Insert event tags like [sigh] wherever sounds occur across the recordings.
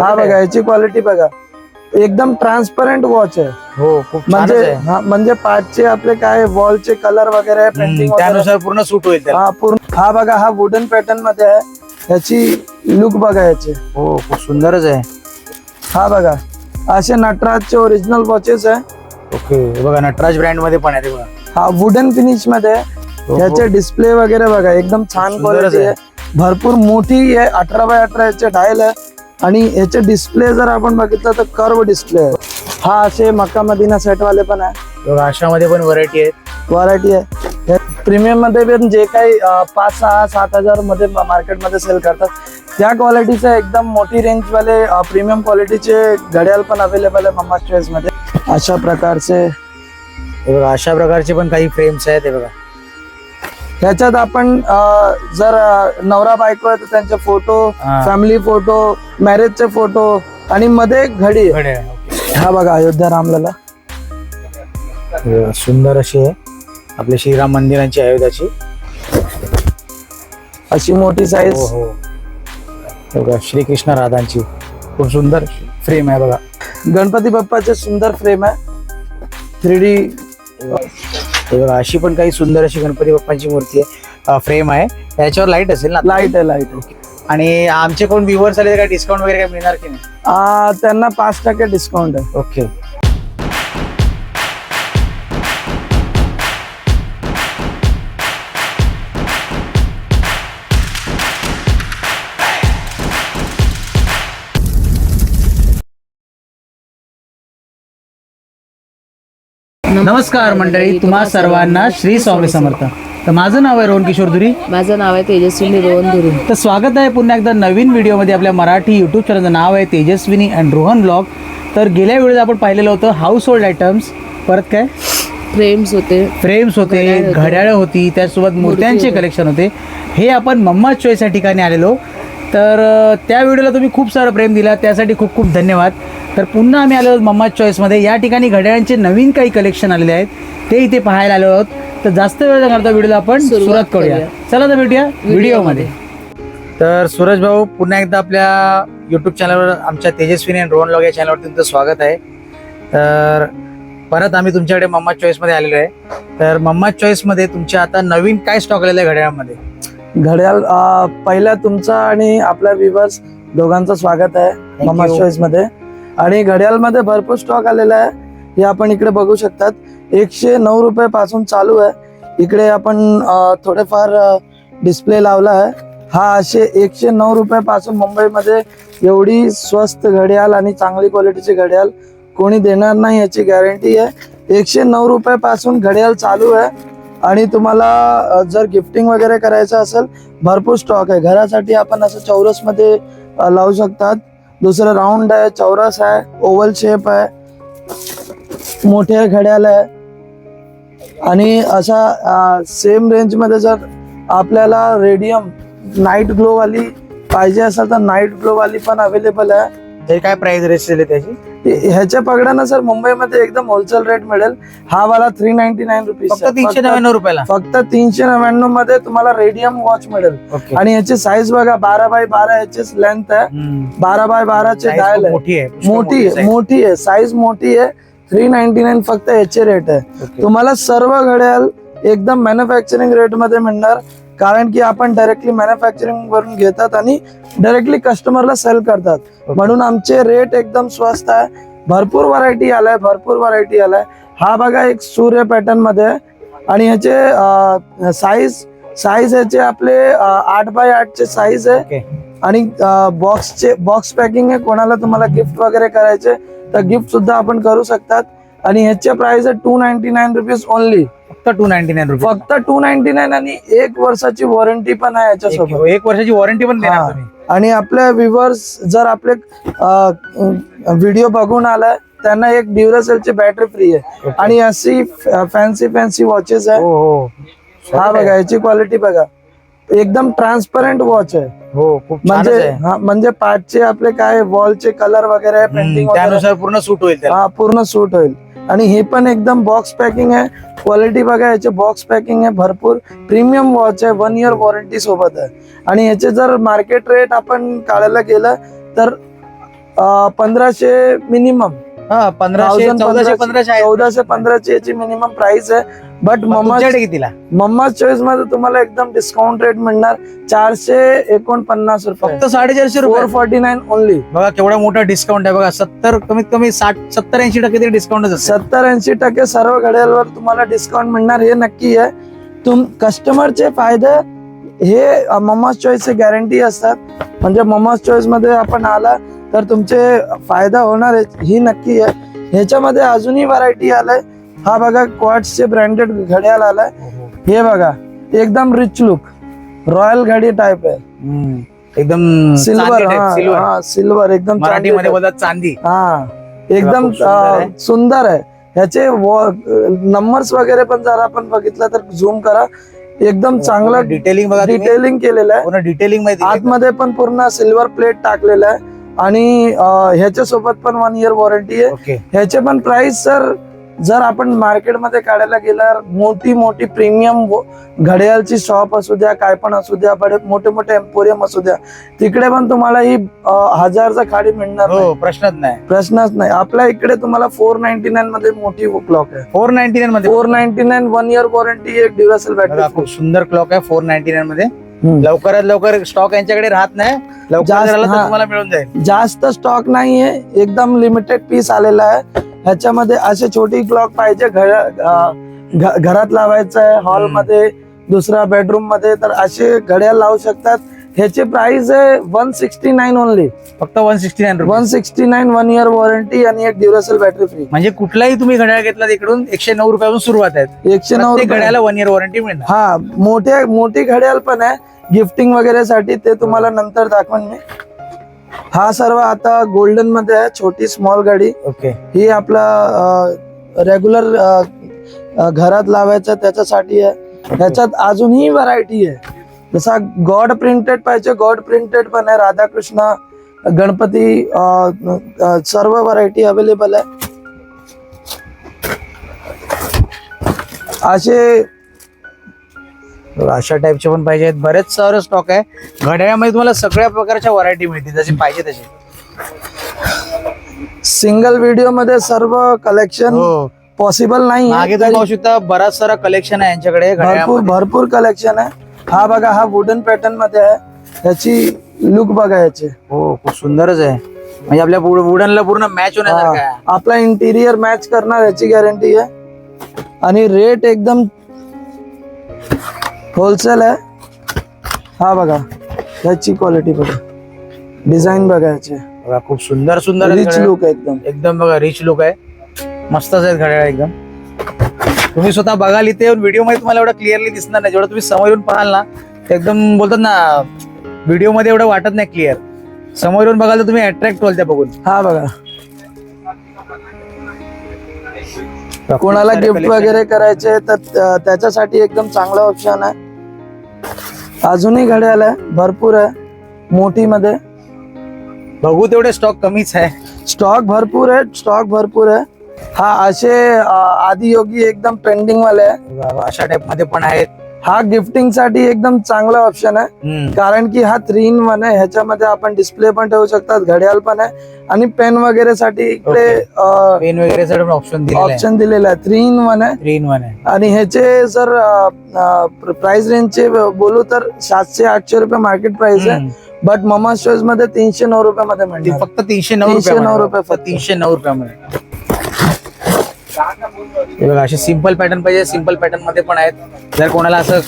हा बघा याची क्वालिटी बघा. एकदम ट्रान्सपरंट वॉच आहे. हो खूप म्हणजे. हा म्हणजे पाचचे आपले काय वॉलचे कलर वगैरे पेंटिंग त्यानुसार पूर्ण सूट होईल हा पूर्ण हा बघा हा वुडन पॅटर्नमध्ये आहे. याची लुक बघा याचे. हो खूप सुंदरच आहे. हा बघा असे नटराजचे ओरिजिनल वॉचेस आहे. ओके हे बघा नटराज ब्रँडमध्ये पण आहे बघा. हा वुडन फिनिशमध्ये आहे. हो, याचे डिस्प्ले वगैरे बघा एकदम छान क्वालिटी आहे. आहे. भरपूर मोठी आहे अठरा बाय अठरा याचे डायल आहे. आणि याचे डिस्प्ले जर आपण बघितलं तर कर्व डिस्प्ले आहे. हा असे मक्का मदिना सेट वाले पण आहे. अशामध्ये पण व्हरायटी आहेत व्हरायटी आहे. प्रीमियममध्ये पण जे काही अं, पाच सहा सात हजारमध्ये मार्केटमध्ये सेल करतात त्या क्वालिटीचे एकदम मोठी रेंज वाले प्रीमियम क्वालिटीचे घड्याळ पण अवेलेबल आहे मम्मा मध्ये. अशा प्रकारचे हे बघा अशा प्रकारचे पण काही फ्रेम्स आहेत हे बघा. ह्याच्यात आपण जर नवरा बायको आहे तर त्यांचे फोटो हा. फॅमिली फोटो मॅरेजचे फोटो आणि मध्ये एक घडी आहे. हा बघा अयोध्या रामलला हे सुंदर अशी आहे. आपल्या श्रीराम मंदिरांची अयोध्याची. अशी मोठी हो साईज हो. हे बघा श्रीकृष्ण राधांची. खूप सुंदर फ्रेम आहे बघा. गणपती बाप्पाचे सुंदर फ्रेम आहे. थ्री डी हे बघा अशी पण काही सुंदर अशी गणपती बाप्पांची मूर्ती आहे. फ्रेम आहे. त्याच्यावर लाइट असेल ना लाइट आहे लाइट आहे. आणि आमचे कोण व्ह्युअर्स आले तर काय डिस्काउंट वगैरे काय मिळणार की नाही? त्यांना पाच टक्के डिस्काउंट आहे. ओके नमस्कार मंडळी तुम्हा सर्वांना श्री स्वामी समर्थ. तर माझं नाव आहे रोहन किशोर धुरी माझं नाव आहे तेजस्विनी रोहन धुरून तर स्वागत आहे पुन्हा एकदा नवीन व्हिडिओमध्ये आपल्या मराठी यूट्यूब चॅनलचं नाव आहे तेजस्विनी अँड रोहन ब्लॉग तर गेल्या व्हिडिओत आपण पाहिलेलं होतं हाऊस होल्ड आयटम्स परत काय? फ्रेम्स होते. फ्रेम्स होते घड्याळ होते. त्याचसोबत मूर्त्यांचे. कलेक्शन होते. हे आपण मम्मा चॉईस या ठिकाणी आलेलो? तर त्या व्हिडिओला तुम्ही खूप सारं प्रेम दिला त्यासाठी खूप खूप धन्यवाद. तर पुन्हा आम्ही आलो आहोत मम्मा चॉईसमध्ये या ठिकाणी घड्याळांचे नवीन काही कलेक्शन आलेले आहेत. ते इथे पाहायला आलो आहोत. तर जास्त वेळ न करता व्हिडिओला आपण सुरुवात करूया. चला तर भेटूया व्हिडिओमध्ये. व्हिडिओमध्ये तर सूरज भाऊ पुन्हा एकदा आपल्या युट्यूब चॅनलवर आमच्या तेजस्विनी आणि रोहन लॉग या चॅनलवर तुमचं स्वागत आहे. तर परत आम्ही तुमच्याकडे मम्मा चॉईसमध्ये आलेलो आहे. तर मम्मा चॉईसमध्ये तुमच्या आता नवीन काय स्टॉक आलेला आहे घड्याळामध्ये? घड्याळ आ, पहिला तुमचा आणि आपल्या व्ह्युअर्स दोघांचं स्वागत आहे मम्मा you. चॉईसमध्ये. आणि घड्याळमध्ये भरपूर स्टॉक आलेला आहे. हे आपण इकडे बघू शकतात. एकशे नऊ रुपये पासून चालू आहे. इकडे आपण थोडेफार डिस्प्ले लावला आहे. हा असे एकशे नऊ रुपये पासून मुंबईमध्ये एवढी स्वस्त घड्याळ आणि चांगली क्वालिटीची घड्याळ कोणी देणार नाही याची गॅरंटी आहे. एकशे नऊ रुपये पासून घड्याळ चालू आहे. आणि तुम्हाला जर गिफ्टिंग वगैरे करायचं असेल भरपूर स्टॉक आहे. घरासाठी आपण असं चौरसमध्ये लावू शकतात. दुसरं राऊंड आहे चौरस आहे ओव्हल शेप आहे मोठे घड्याळ आहे. आणि अशा सेम रेंजमध्ये जर आपल्याला रेडियम नाईट ग्लो वाली पाहिजे असेल तर नाईट ग्लो वाली पण अवेलेबल आहे. हे काय प्राइस रेंज त्याची? ह्याच्या पगडानं सर मुंबईमध्ये एकदम होलसेल रेट मिळेल. हा वाला थ्री नाईन्टी नाईन रुपीज फक्त तीनशे नव्याण्णव रुपयाला. फक्त तीनशे नव्याण्णवमध्ये तुम्हाला रेडियम वॉच मिळेल. आणि याची साईज बघा बारा बाय बारा याची लेंथ आहे. बारा बाय बाराचे डायल आहे. मोठी मोठी आहे size. मोठी आहे. साईज मोठी आहे. थ्री नाईन्टी नाईन फक्त याचे रेट आहे. तुम्हाला सर्व घड्याळ एकदम मॅन्युफॅक्चरिंग रेटमध्ये मिळणार. कारण की आपण डायरेक्टली मॅन्युफॅक्चरिंग वरून घेतात आणि डायरेक्टली कस्टमरला सेल करतात. म्हणून आमचे रेट एकदम स्वस्त आहे. भरपूर व्हरायटी आलाय भरपूर व्हरायटी आलाय. हा बघा एक सूर्य पॅटर्नमध्ये. आणि ह्याचे साईज साईज ह्याचे आपले आठ बाय आठचे साईज आहे. आणि बॉक्सचे बॉक्स पॅकिंग आहे. कोणाला तुम्हाला गिफ्ट वगैरे करायचे तर गिफ्ट सुद्धा आपण करू शकतात. आणि ह्याचे प्राइस आहे two ninety nine rupees only फक्त टू नाईन्टी नाईन रुपये. फक्त टू नाईन्टी नाईन आणि एक वर्षाची वॉरंटी पण आहे याच्यासोबत. एक वर्षाची वॉरंटी पण देणार हा. तुम्ही. आणि आपल्या व्ह्युअर्स जर आपले व्हिडिओ बघून आलाय त्यांना एक ड्युरासेलची बॅटरी फ्री आहे. आणि अशी फॅन्सी फॅन्सी वॉचेस आहे. हो हो. हा बघा याची क्वालिटी बघा. एकदम ट्रान्सपरंट वॉच आहे. हो खूप म्हणजे हा म्हणजे पाचचे आपले काय वॉलचे कलर वगैरे पेंटिंग त्यानुसार पूर्ण सूट होईल त्याला. हा पूर्ण सूट होईल. आणि हे पण एकदम बॉक्स पॅकिंग आहे. क्वालिटी बघा याचे बॉक्स पॅकिंग आहे भरपूर. प्रीमियम वॉच आहे वन इयर वॉरंटी सोबत आहे. आणि याचे जर मार्केट रेट आपण काढायला गेलं तर पंधराशे मिनिमम हा पंधराशे चौदाशे पंधराशे आहे. चौदाशे पंधराशे याची मिनिमम प्राइस आहे. बट मम्मा तुमच्याकडे कितीला मम्मा चॉईसमध्ये तुम्हाला एकदम डिस्काउंट रेट मिळणार. चारशे एकोणपन्नास रुपये. फक्त साडेचारशे रुपये. फोर फोर्टी नाईन ओनली बघा केवढा मोठा डिस्काउंट आहे. बघा सत्तर कमीत कमी साठ सत्तर ऐंशी टक्के तरी डिस्काउंटच असेल. सत्तर ऐंशी टक्के सर्व घड्याळवर तुम्हाला डिस्काउंट मिळणार. हे नक्की आहे. तुम कस्टमरचे फायदे हे मम्माज चॉईसचे गॅरंटी असतात. म्हणजे मम्माज चॉईसमध्ये आपण आला तर तुमचे फायदा होणार आहे. ही नक्की आहे. ह्याच्यामध्ये अजूनही व्हरायटी आलाय. हा बघा क्वार्ट्सचे ब्रँडेड घड्याळ आलाय. हे बघा एकदम रिच लुक रॉयल घडी टाईप आहे. एकदम सिल्वर हा सिल्वर एकदम चांदी हा एकदम सुंदर आहे. ह्याचे नंबर्स वगैरे पण जर आपण बघितलं तर झूम करा. एकदम चांगलं डिटेलिंग. डिटेलिंग केलेलं आहे. डिटेलिंग. आतमध्ये पण पूर्ण सिल्वर प्लेट टाकलेलं आहे. आणि ह्याच्यासोबत पण वन इयर वॉरंटी आहे. ह्याचे पण प्राइस सर जर आपण मार्केटमध्ये काढायला गेल्यावर मोठी मोठी प्रीमियम घड्याळची शॉप असू द्या काय पण असू द्या बडे मोठे मोठे एम्पोरियम असू द्या तिकडे पण तुम्हाला ही हजारचा खाडी मिळणार नाही. हो प्रश्नच नाही. प्रश्नच नाही. आपल्या इकडे तुम्हाला फोर नाईन्टी नाईन मध्ये मोठी क्लॉक आहे. फोर नाईन्टी नाईन मध्ये. Four ninety nine one year warranty एक ड्युरेसल बॅटरी खूप सुंदर क्लॉक आहे फोर नाईन्टी नाईन मध्ये. लवकरात लवकर स्टॉक यांच्याकडे राहत नाही. लवकर जास्त- हा. तुम्हाला मिळून जाईल. जास्त स्टॉक नाहीये. एकदम लिमिटेड पीस आलेला आहे. ह्याच्यामध्ये अशी छोटी क्लॉक पाहिजे. घर अं, घ- घरात लावायचं आहे. हॉल हम्म. मध्ये दुसऱ्या बेडरूममध्ये. तर असे घड्याळ लावू शकतात. ह्याची प्राइस आहे वन सिक्स्टी नाईन ओनली फक्त one sixty nine one sixty nine one year warranty आणि एक ड्युरेसल बॅटरी फ्री म्हणजे कुठलाही तुम्ही घड्याळ घेतला इकडून एकशे नऊ रुपयापासून सुरुवात आहे. एकशे नऊ. घड्याला वन इयर वॉरंटी मिळणार. हा मोठे मोठी घड्याळ पण आहे. गिफ्टिंग वगैरे साठी ते तुम्हाला नंतर दाखवेन मी. हा सर्व आता गोल्डनमध्ये आहे छोटी स्मॉल गाडी. ओके. ही आपला रेग्युलर घरात लावायचं त्याच्यासाठी आहे. ह्याच्यात अजूनही व्हरायटी आहे. जसा गॉड प्रिंटेड पाहिजे गॉड प्रिंटेड पण आहे. राधाकृष्ण गणपती सर्व व्हरायटी अवेलेबल आहे. असे अशा टाईपचे पण पाहिजे बरेच सारं स्टॉक आहे. घड्याळामध्ये तुम्हाला सगळ्या प्रकारच्या व्हरायटी मिळतील. जशी पाहिजे तशी. सिंगल व्हिडिओमध्ये सर्व कलेक्शन हो. पॉसिबल नाही मागे पाहू शकता बराच सारा कलेक्शन आहे यांच्याकडे. भरपूर कलेक्शन आहे. हा बघा हा वुडन पॅटर्नमध्ये आहे. ह्याची लुक बघा याचे हो खूप सुंदरच आहे. म्हणजे आपल्या वुडनला पूर्ण मॅच होण्यासारखं आहे. आपला इंटिरियर मॅच करणार याची गॅरंटी आहे. आणि रेट एकदम होलसेल आहे. हा बघा ह्याची क्वालिटी बघा. डिझाईन बघा याचे बघा खूप सुंदर सुंदर आहेत रिच घड्याळ. लुक एकदम. एकदम बघा रिच लुक आहे. मस्तच आहेत घड्याळ एकदम. तुम्ही स्वतः बघाल इथे व्हिडिओमध्ये तुम्हाला एवढं क्लिअरली दिसणार नाही. जेवढं तुम्ही समोर येऊन पाहाल ना एकदम बोलतात ना व्हिडिओमध्ये एवढं वाटत नाही क्लिअर समोर येऊन बघाल तर तुम्ही अट्रॅक्ट होल त्या बघून. हा बघा. कोणाला गिफ्ट वगैरे करायचे तर त्या- त्याच्यासाठी एकदम चांगला ऑप्शन आहे. अजूनही घड्याळ आहे भरपूर आहे मोठी मध्ये बघू तेवढे स्टॉक कमीच आहे. स्टॉक भरपूर आहे स्टॉक भरपूर आहे. हा असे आदियोगी एकदम ट्रेंडिंग वाले आहे अशा टाइपमध्ये पण आहेत. हा गिफ्टिंगसाठी एकदम चांगला ऑप्शन आहे. कारण की हा थ्री इन वन आहे. ह्याच्यामध्ये आपण डिस्प्ले पण ठेवू शकतात घड्याळ पण आहे. आणि पेन वगैरे साठी इकडे पेन वगैरे ऑप्शन दिलेलं आहे. ऑप्शन दिलेला आहे. थ्री इन वन आहे. थ्री इन वन आहे. आणि ह्याचे जर प्राइस रेंजचे बोलू तर सातशे आठशे रुपये मार्केट प्राइस आहे. बट ममा स्टोर्समध्ये तीनशे नऊ रुपये मध्ये मिळणार. फक्त तीनशे नऊ 309 रुपये रुपये फक्त. तीनशे नऊ रुपयामध्ये. बघा असे सिंपल पॅटर्न पाहिजे सिंपल पॅटर्नमध्ये पण आहेत. जर कोणाला असं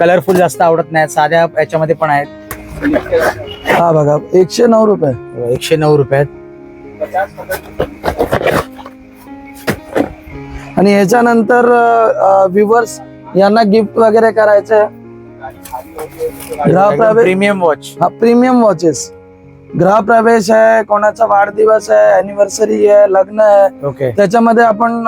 कलरफुल जास्त आवडत नाही साध्या याच्यामध्ये पण आहेत. हा बघा एकशे नऊ रुपये. एकशे नऊ रुपयात आणि ह्याच्यानंतर व्ह्युअर्स यांना गिफ्ट वगैरे करायचं. प्रीमियम वॉच हा प्रीमियम वॉचेस गृहप्रवेश आहे कोणाचा वाढदिवस आहे अॅनिव्हर्सरी आहे लग्न आहे. ओके त्याच्यामध्ये आपण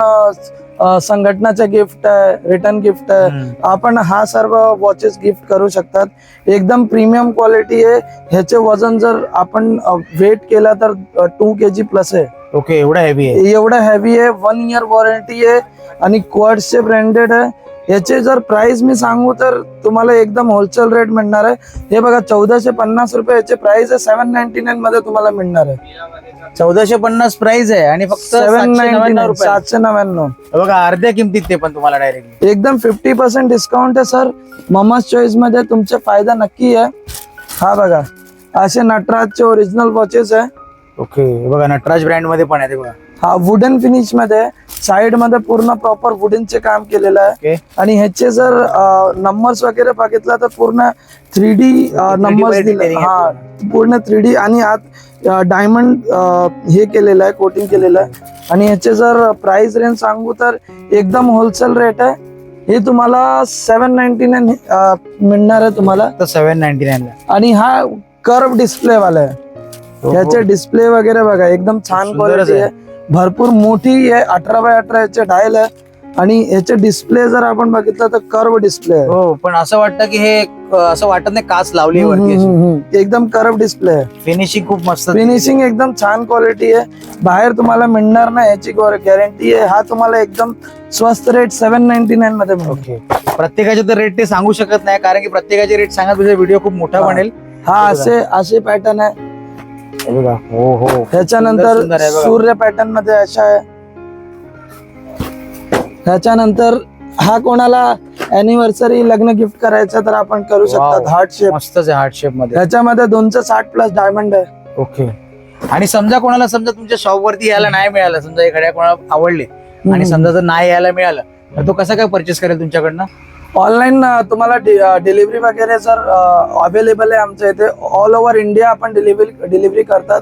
संघटनाचे गिफ्ट आहे रिटर्न गिफ्ट आहे. आपण हा सर्व वॉचेस गिफ्ट करू शकतात. एकदम प्रीमियम क्वालिटी आहे. ह्याचे वजन जर आपण वेट केला तर टू के जी प्लस आहे. ओके एवढा हेवी आहे. एवढं हेवी आहे. वन इयर वॉरंटी आहे. आणि क्वाड्सचे ब्रँडेड आहे. याचे जर प्राइस मी सांगू तर तुम्हाला एकदम होलसेल रेट मिळणार आहे. हे बघा चौदाशे पन्नास रुपये याचे प्राइस आहे सेव्हन नाईन्टी नाईन मध्ये तुम्हाला मिळणार आहे. चौदाशे पन्नास प्राइस आहे आणि फक्त सेव्हन नाईन्टी सातशे नव्याण्णव. बघा अर्ध्या किमतीत ते पण तुम्हाला डायरेक्टली एकदम फिफ्टी पर्सेंट डिस्काउंट आहे सर ममाज चॉईसमध्ये तुमचे फायदा नक्की आहे. हा बघा असे नटराजचे ओरिजिनल वॉचेस आहे. ओके बघा नटराज ब्रँडमध्ये पण आहे ते बघा. हा वुडन फिनिशमध्ये साइडमध्ये पूर्ण प्रॉपर वुडनचे काम केलेलं आहे. आणि ह्याचे जर नंबर्स वगैरे बघितला तर पूर्ण थ्री डी नंबर्स दिले हा पूर्ण. थ्री डी आणि आत डायमंड हे केलेलं आहे कोटिंग केलेलं आहे. आणि ह्याचे जर प्राइस रेंज सांगू तर एकदम होलसेल रेट आहे. हे तुम्हाला सेव्हन नाईन्टी नाईन मिळणार आहे तुम्हाला. सेव्हन नाईन्टी नाईन आणि हा कर्व डिस्प्ले वाला आहे. ह्याचे डिस्प्ले वगैरे बघा एकदम छान क्वालिटी आहे. भरपूर मोठी आहे अठरा बाय अठरा याचे डायल आहे. आणि याचे डिस्प्ले जर आपण बघितलं तर कर्व डिस्प्ले आहे. हो पण असं वाटतं की हे असं वाटत नाही काच लावली आहे हम्म, वरती हम्म, हम्म. एकदम कर्व डिस्प्ले आहे. फिनिशिंग खूप मस्त फिनिशिंग एकदम छान क्वालिटी आहे. बाहेर तुम्हाला मिळणार नाही याची गॅरंटी आहे. हा तुम्हाला एकदम स्वस्त रेट सेव्हन नाईन्टी नाईन मध्ये मिळतो ओके प्रत्येकाचे तर रेट ते सांगू शकत नाही कारण की प्रत्येकाचे रेट सांगत व्हिडिओ खूप मोठा हा. बनेल. हा असे असे पॅटर्न आहे. हे बघा. हो हो. ह्याच्यानंतर. सूर्य पॅटर्नमध्ये अशा आहे. ह्याच्यानंतर हा कोणाला अॅनिव्हर्सरी लग्न गिफ्ट करायचं तर आपण करू शकतात. हार्ट शेप मस्तच आहे हार्ट शेपमध्ये. ह्याच्यामध्ये दोनशे साठ प्लस डायमंड आहे. ओके आणि समजा कोणाला समजा तुमच्या शॉप वरती यायला नाही मिळालं समजा एखाद्या कोणाला आवडले आणि समजा जर नाही यायला मिळालं तर तो कसा काय परचेस करेल तुमच्याकडनं? ऑनलाईन तुम्हाला डिलिव्हरी वगैरे जर अवेलेबल आहे आमच्या इथे ऑल ओव्हर इंडिया आपण डिलिव्हरी डिलिव्हरी करतात.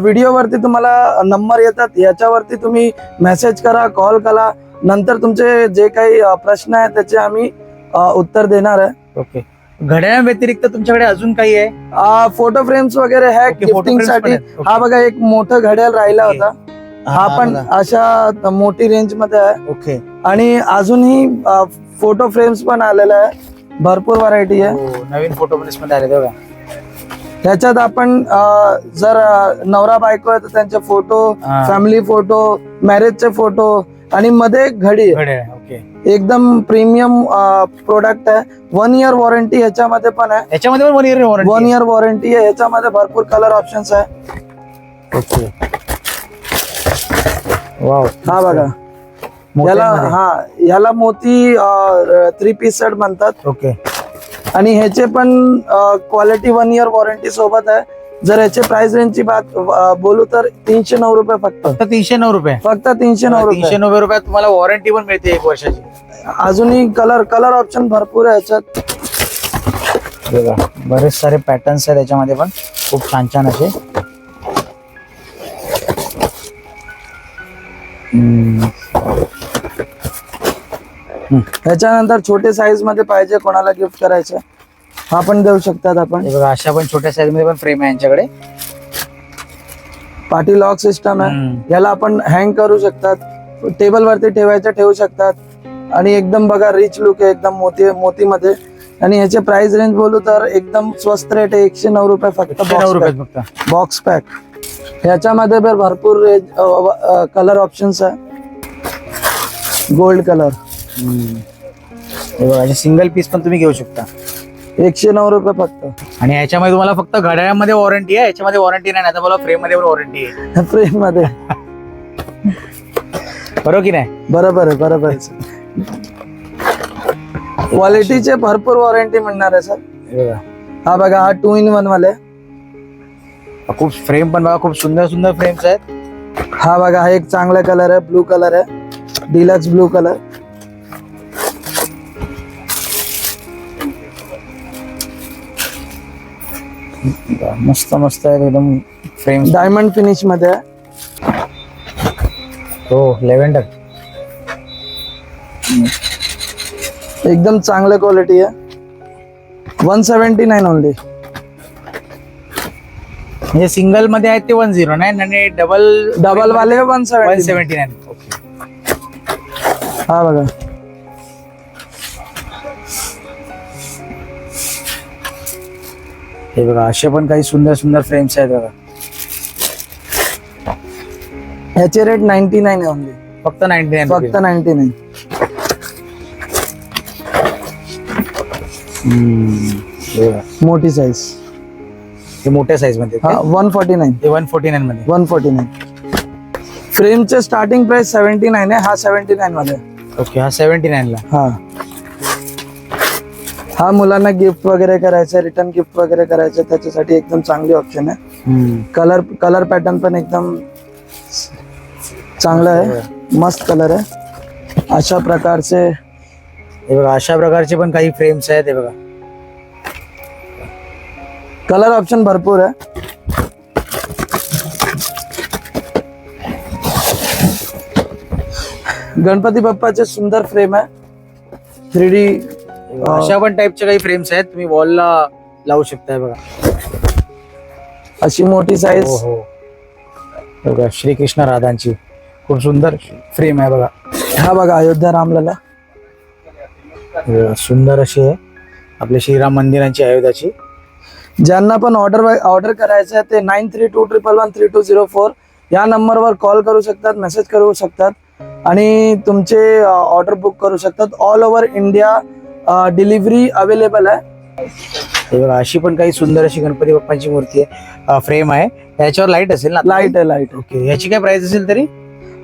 व्हिडिओ वरती तुम्हाला नंबर येतात. याच्यावरती तुम्ही मेसेज करा कॉल करा. नंतर तुमचे जे काही प्रश्न आहेत त्याचे आम्ही उत्तर देणार आहे. ओके घड्याळ्या व्यतिरिक्त तुमच्याकडे अजून काही आहे? फोटो फ्रेम्स वगैरे आहे साठी. हा बघा एक मोठं घड्याळ राहिला. होता. हा पण अशा मोठी रेंजमध्ये आहे. ओके आणि अजूनही फोटो फ्रेम्स पण आलेला आहे. भरपूर व्हरायटी आहे. हो, नवीन फोटो मध्ये आले बघा. ह्याच्यात आपण अ, जर अ, नवरा बायको आहे तर त्यांचे फोटो हा. फॅमिली फोटो मॅरेजचे फोटो आणि मध्ये घडी आहे. घड्याळ ओके एकदम प्रीमियम प्रोडक्ट आहे. वन इयर वॉरंटी ह्याच्यामध्ये पण आहे. याच्यामध्ये पण one year one warranty year warranty आहे. ह्याच्यामध्ये भरपूर कलर ऑप्शन्स आहे. ओके वाव हा बघा. याला हा याला मोती थ्री पीस सेट म्हणतात. ओके. आणि ह्याचे पण क्वालिटी वन इयर वॉरंटी सोबत आहे. जर ह्याचे प्राइस रेंजची बात बोलू तर तीनशे नऊ रुपये फक्त. तीनशे नऊ रुपये? फक्त तीनशे नऊ तीनशे रुपये. नव्वद रुपयात तुम्हाला वॉरंटी पण मिळते एक वर्षाची. अजूनही कलर कलर ऑप्शन भरपूर आहे याच्यात. बघा बरेच सारे पॅटर्न्स आहेत त्याच्यामध्ये पण. खूप छान छान असे. हम्म, ह्याच्यानंतर छोटे साईजमध्ये पाहिजे कोणाला गिफ्ट करायचं हा पण देऊ शकतात आपण. हे बघा अशा पण छोट्या साईजमध्ये पण फ्रेम आहे यांच्याकडे. पार्टी लॉक सिस्टम आहे. याला आपण हँग करू शकतात. टेबल वरती ठेवायचं ठेवू शकतात. आणि एकदम बघा रिच लुक आहे एकदम मोती मोतीमध्ये. आणि ह्याचे प्राइस रेंज बोलू तर एकदम स्वस्त रेट आहे एकशे नऊ रुपये फक्त बॉक्स पॅक ह्याच्यामध्ये भरपूर कलर ऑप्शन्स आहे. Gold colour. हे बघा असे सिंगल पीस पण तुम्ही घेऊ शकता. एकशे नऊ रुपये फक्त. आणि याच्यामध्ये तुम्हाला फक्त घड्याळामध्ये वॉरंटी आहे याच्यामध्ये वॉरंटी नाही आता मला फ्रेममध्ये वॉरंटी आहे. [laughs] फ्रेममध्ये. बरोबर की नाही? बरोबर आहे बरोबर आहे. क्वालिटीचे भरपूर वॉरंटी मिळणार आहे सर हे बघा. हा बघा हा टू इन वन वाले खूप फ्रेम पण बघा खूप सुंदर सुंदर फ्रेम्स आहेत. हा बघा हा एक चांगला कलर आहे ब्लू कलर आहे. डिलक्स ब्लू कलर मस्त मस्त आहेत एकदम फ्रेम्स डायमंड फिनिश मध्ये आहे. हो लेव्हेंडर एकदम चांगल्या क्वालिटी आहे. वन सेव्हन्टी नाईन ओनली म्हणजे सिंगल मध्ये आहेत ते वन झिरो नाईन आणि डबल डबल वाले one one seventy seventy nine हा बघा. हे बघा असे पण काही सुंदर सुंदर फ्रेम्स आहेत बघा. ह्याचे रेट नाईन्टी नाईन आहे ओनली फक्त नाईन्टी नाईन फक्त नाईन्टी नाईन मोठी साईज हे मोठ्या साईजमध्ये वन फोर्टी नाईन हे वन फोर्टी नाईन मध्ये. वन फोर्टी नाईन फ्रेमचे स्टार्टिंग प्राइस सेव्हन्टी नाईन आहे हा सेव्हन्टी नाईन मध्ये. ओके हा सेव्हन्टी नाईनला हा. हा मुलांना गिफ्ट वगैरे करायचं रिटर्न गिफ्ट वगैरे करायचं त्याच्यासाठी एकदम चांगली ऑप्शन आहे. कलर कलर पॅटर्न पण एकदम चांगलं आहे. मस्त कलर आहे. अशा प्रकारचे हे बघा अशा प्रकारचे पण काही फ्रेम्स आहेत हे बघा. कलर ऑप्शन भरपूर आहे. गणपती बाप्पाचे सुंदर फ्रेम आहे. थ्री डी हे बघा, अशा पण टाईपचे काही फ्रेम्स आहेत तुम्ही वॉलला लावू शकताय बघा. अशी मोठी साईज हो हो. बघा श्रीकृष्ण राधांची. खूप सुंदर फ्रेम आहे बघा. हा बघा अयोध्या रामलला. सुंदर अशी आहे. आपल्या श्रीराम मंदिरांची अयोध्याची. ज्यांना पण ऑर्डर ऑर्डर करायचं आहे ते nine three two triple one three two zero four या नंबरवर कॉल करू शकतात मेसेज करू शकतात आणि तुमचे ऑर्डर बुक करू शकतात all over India delivery available आहे. बघा अशी पण काही सुंदर अशी गणपती बाप्पांची मूर्ती आहे. फ्रेम आहे. याच्यावर लाइट असेल ना लाइट आहे लाइट ओके याची काय प्राइस असेल तरी?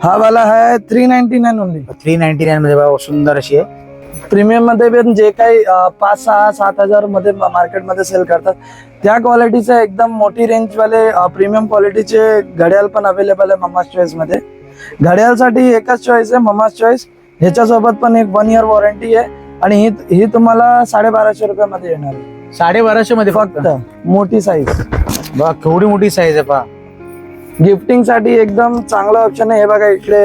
हा वाला आहे three ninety nine only three ninety nine मध्ये बघा सुंदर अशी आहे. प्रीमियममध्ये पण जे काही पाच सहा सात हजारमध्ये मार्केटमध्ये सेल करतात. त्या क्वालिटीचे एकदम मोठी रेंज वाले प्रीमियम क्वालिटीचे घड्याळ पण अवेलेबल आहे ममास चॉईसमध्ये. घड्याळसाठी एकच चॉईस आहे ममास चॉईस ह्याच्यासोबत पण एक वन इयर वॉरंटी आहे. आणि ही ही तुम्हाला साडेबाराशे रुपयामध्ये येणार आहे. साडेबाराशे मध्ये फक्त? मोठी साईज बघा केवढी मोठी साईज आहे पहा. गिफ्टिंगसाठी एकदम चांगला ऑप्शन आहे. हे बघा इकडे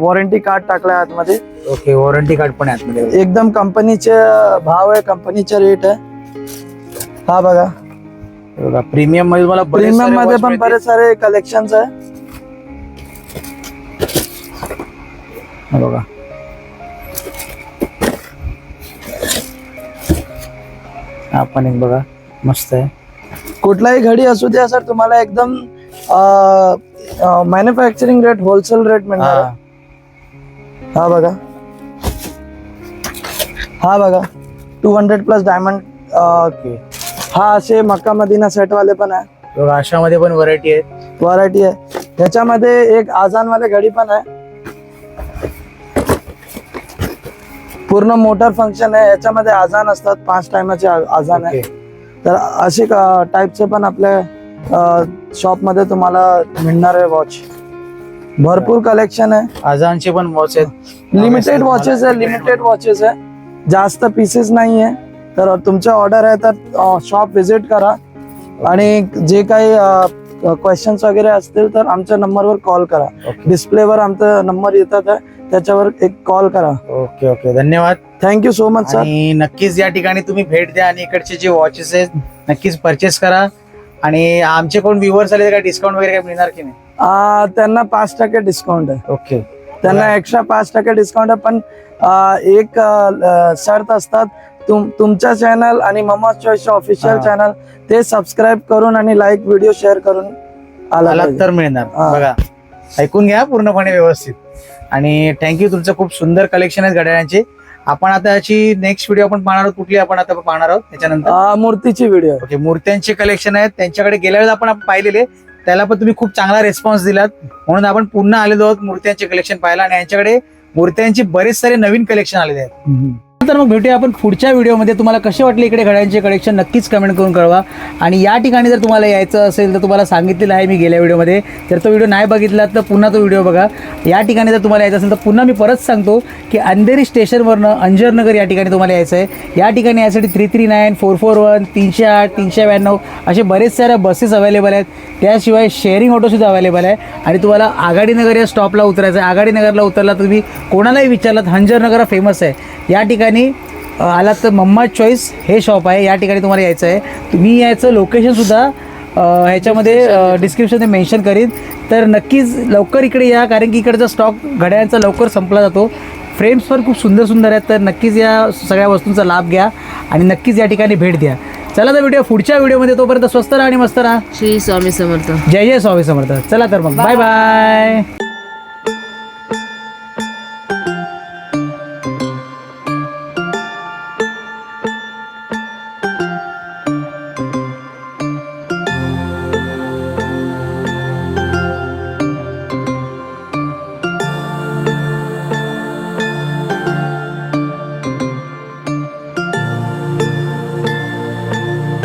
वॉरंटी कार्ड टाकलं आहे आतमध्ये. ओके वॉरंटी कार्ड पण आहे आतमध्ये. एकदम कंपनीचे भाव आहे कंपनीचे रेट आहे. हा बघा. बघा प्रीमियममध्ये तुम्हाला बरेच प्रीमियममध्ये watch पण मिळतील. बरेच सारे कलेक्शन आहे. हे बघा. हा पण एक बघा मस्त आहे. कुठलाही घडी असू द्या सर तुम्हाला एकदम मॅन्युफॅक्चरिंग रेट होलसेल रेट मिळणार. हा. हा बघा. हा बघा. Two hundred plus diamond okay हा असे मक्का मदिना सेट वाले पण आहे. अशामध्ये पण व्हरायटी आहे. व्हरायटी आहे. त्याच्यामध्ये एक आजान वाले घडी पण आहे. पूर्ण मोटर फंक्शन आहे. याच्यामध्ये आजान असतात. पाच टायमाचे आजान आहे. तर असे टाईपचे पण आपल्या शॉपमध्ये तुम्हाला मिळणार आहे वॉच भरपूर कलेक्शन आहे. आजानचे पण वॉच आहेत. लिमिटेड वॉचेस आहे. लिमिटेड वॉचेस आहे. जास्त पीसेस नाही आहे. तर तुमच्या ऑर्डर आहे तर शॉप व्हिजिट करा. आणि जे काही क्वेश्चन्स वगैरे असतील तर आमच्या नंबरवर कॉल करा. डिस्प्लेवर आमचा नंबर येतात आहे. त्याच्यावर एक कॉल करा. ओके ओके धन्यवाद. Thank you so much sir आणि नक्कीच या ठिकाणी तुम्ही भेट द्या आणि इकडचे जे वॉचेस आहेत नक्कीच परचेस करा. आणि आमचे कोण व्ह्युअर्स आले तर काय डिस्काउंट वगैरे काय मिळणार की नाही? त्यांना पाच टक्के डिस्काउंट आहे. ओके त्यांना एक्स्ट्रा पाच टक्के डिस्काउंट आहे पण एक शर्त असतात तुम तुमच्या चॅनल आणि ममा चॉईस ऑफिशियल हा. चॅनल ते सबस्क्राईब करून आणि लाईक व्हिडिओ शेअर करून आला पाहिजे. तर मिळणार. हा. बघा. ऐकून घ्या पूर्णपणे व्यवस्थित. आणि थँक्यू तुमचं खूप सुंदर कलेक्शन आहे घड्याळांचे. आपण आता याची नेक्स्ट व्हिडिओ आपण पाहणार आहोत. कुठली आपण आता पाहणार आहोत? त्याच्यानंतर. मूर्तीची व्हिडिओ ओके मूर्त्यांचे कलेक्शन आहेत. त्यांच्याकडे गेल्या वेळेस आपण पाहिलेले. त्याला पण तुम्ही खूप चांगला रिस्पॉन्स दिलात. म्हणून आपण पुन्हा आलेलो आहोत मूर्त्यांचे कलेक्शन पाहायला. आणि यांच्याकडे मूर्त्यांचे बरेच सारे नवीन कलेक्शन आलेले आहेत. तर मग भेटूया आपण पुढच्या व्हिडिओमध्ये. तुम्हाला कसे वाटले इकडे घड्यांचे कलेक्शन नक्कीच कमेंट करून कळवा. आणि या ठिकाणी जर तुम्हाला यायचं असेल तर तुम्हाला सांगितलेलं आहे मी गेल्या व्हिडिओमध्ये. जर तो व्हिडिओ नाही बघितला तर पुन्हा तो व्हिडिओ बघा. या ठिकाणी जर तुम्हाला यायचं असेल तर पुन्हा मी परत सांगतो की अंधेरी स्टेशनवरनं अंजरनगर या ठिकाणी तुम्हाला यायचं आहे. या ठिकाणी यासाठी three three nine four four one तीनशे आठ तीनशे ब्याण्णव असे बरेच साऱ्या बसेस अवेलेबल आहेत. त्याशिवाय शेअरिंग ऑटोसुद्धा अवेलेबल आहे. आणि तुम्हाला आघाडीनगर या स्टॉपला उतरायचं आहे. आघाडीनगरला उतरला तुम्ही कोणालाही विचारलात अंजरनगर हा फेमस आहे. या ठिकाणी अ, आलात तर मम्मा चॉईस हे शॉप आहे. या ठिकाणी तुम्हाला यायचं आहे. तुम्ही याचं लोकेशनसुद्धा ह्याच्यामध्ये डिस्क्रिप्शनमध्ये मेन्शन करीन. तर नक्कीच लवकर इकडे या कारण की इकडचा स्टॉक घड्याळांचा लवकर संपला जातो. फ्रेम्स पण खूप सुंदर सुंदर आहेत. तर नक्कीच या सगळ्या वस्तूंचा लाभ घ्या आणि नक्कीच या ठिकाणी भेट द्या. चला तर व्हिडिओ पुढच्या व्हिडिओमध्ये. तोपर्यंत स्वस्त राहा आणि मस्त राहा. श्री स्वामी समर्थ. जय जय स्वामी समर्थ. चला तर मग. Bye bye